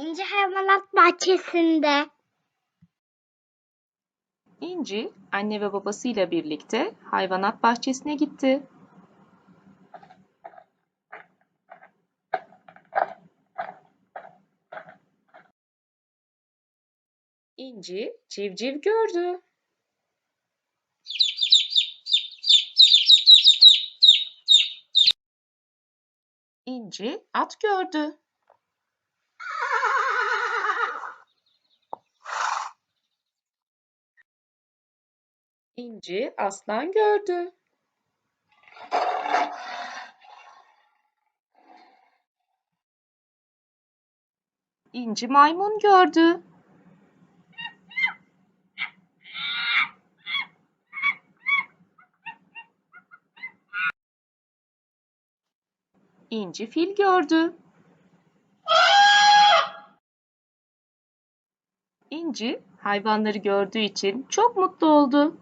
İnci hayvanat bahçesinde. İnci anne ve babasıyla birlikte hayvanat bahçesine gitti. İnci civciv gördü. İnci at gördü. İnci aslan gördü. İnci maymun gördü. İnci fil gördü. İnci hayvanları gördüğü için çok mutlu oldu.